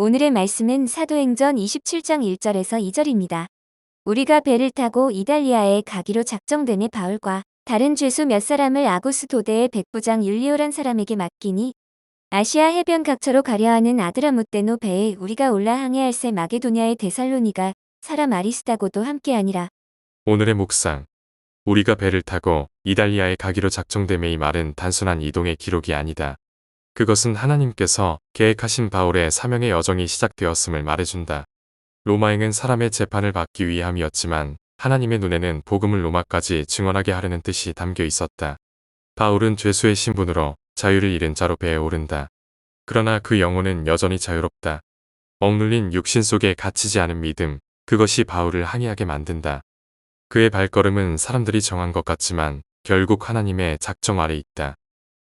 오늘의 말씀은 사도행전 27장 1절에서 2절입니다. 우리가 배를 타고 이달리아에 가기로 작정됨에 바울과 다른 죄수 몇 사람을 아구스 도대의 백부장 율리오란 사람에게 맡기니 아시아 해변 각처로 가려 하는 아드라무떼노 배에 우리가 올라 항해할 새 마게도냐의 데살로니가 사람 아리스다고도 함께하니라. 오늘의 묵상. 우리가 배를 타고 이달리아에 가기로 작정됨의 이 말은 단순한 이동의 기록이 아니다. 그것은 하나님께서 계획하신 바울의 사명의 여정이 시작되었음을 말해준다. 로마행은 사람의 재판을 받기 위함이었지만 하나님의 눈에는 복음을 로마까지 증언하게 하려는 뜻이 담겨 있었다. 바울은 죄수의 신분으로 자유를 잃은 자로 배에 오른다. 그러나 그 영혼은 여전히 자유롭다. 억눌린 육신 속에 갇히지 않은 믿음, 그것이 바울을 항해하게 만든다. 그의 발걸음은 사람들이 정한 것 같지만 결국 하나님의 작정 아래 있다.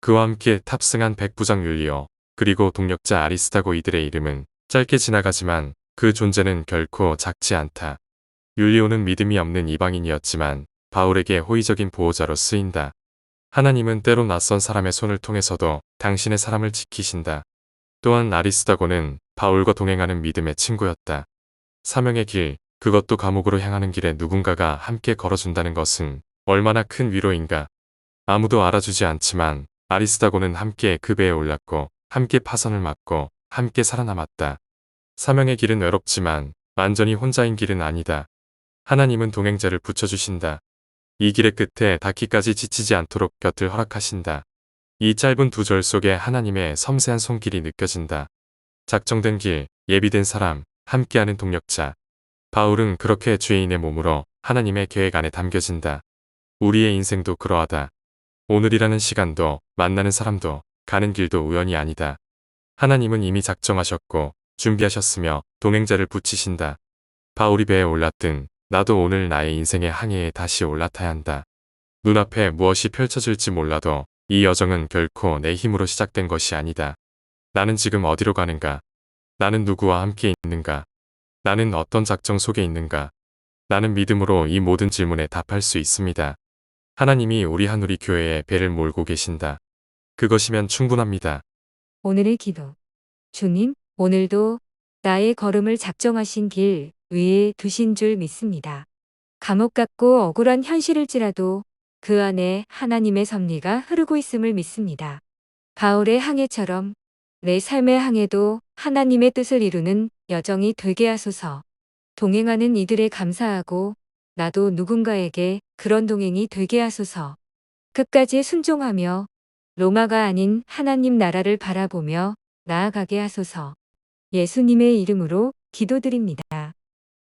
그와 함께 탑승한 백부장 율리오, 그리고 동력자 아리스타고 이들의 이름은 짧게 지나가지만 그 존재는 결코 작지 않다. 율리오는 믿음이 없는 이방인이었지만 바울에게 호의적인 보호자로 쓰인다. 하나님은 때로 낯선 사람의 손을 통해서도 당신의 사람을 지키신다. 또한 아리스다고는 바울과 동행하는 믿음의 친구였다. 사명의 길, 그것도 감옥으로 향하는 길에 누군가가 함께 걸어준다는 것은 얼마나 큰 위로인가. 아무도 알아주지 않지만 아리스다고는 함께 그 배에 올랐고 함께 파선을 맞고 함께 살아남았다. 사명의 길은 외롭지만 완전히 혼자인 길은 아니다. 하나님은 동행자를 붙여주신다. 이 길의 끝에 닿기까지 지치지 않도록 곁을 허락하신다. 이 짧은 두 절 속에 하나님의 섬세한 손길이 느껴진다. 작정된 길, 예비된 사람, 함께하는 동력자. 바울은 그렇게 죄인의 몸으로 하나님의 계획 안에 담겨진다. 우리의 인생도 그러하다. 오늘이라는 시간도 만나는 사람도 가는 길도 우연이 아니다. 하나님은 이미 작정하셨고 준비하셨으며 동행자를 붙이신다. 바울이 배에 올랐든 나도 오늘 나의 인생의 항해에 다시 올라타야 한다. 눈앞에 무엇이 펼쳐질지 몰라도 이 여정은 결코 내 힘으로 시작된 것이 아니다. 나는 지금 어디로 가는가? 나는 누구와 함께 있는가? 나는 어떤 작정 속에 있는가? 나는 믿음으로 이 모든 질문에 답할 수 있습니다. 하나님이 우리 한우리 교회에 배를 몰고 계신다. 그것이면 충분합니다. 오늘의 기도. 주님, 오늘도 나의 걸음을 작정하신 길 위에 두신 줄 믿습니다. 감옥 같고 억울한 현실일지라도 그 안에 하나님의 섭리가 흐르고 있음을 믿습니다. 바울의 항해처럼 내 삶의 항해도 하나님의 뜻을 이루는 여정이 되게 하소서. 동행하는 이들에 감사하고 나도 누군가에게 그런 동행이 되게 하소서. 끝까지 순종하며 로마가 아닌 하나님 나라를 바라보며 나아가게 하소서. 예수님의 이름으로 기도드립니다.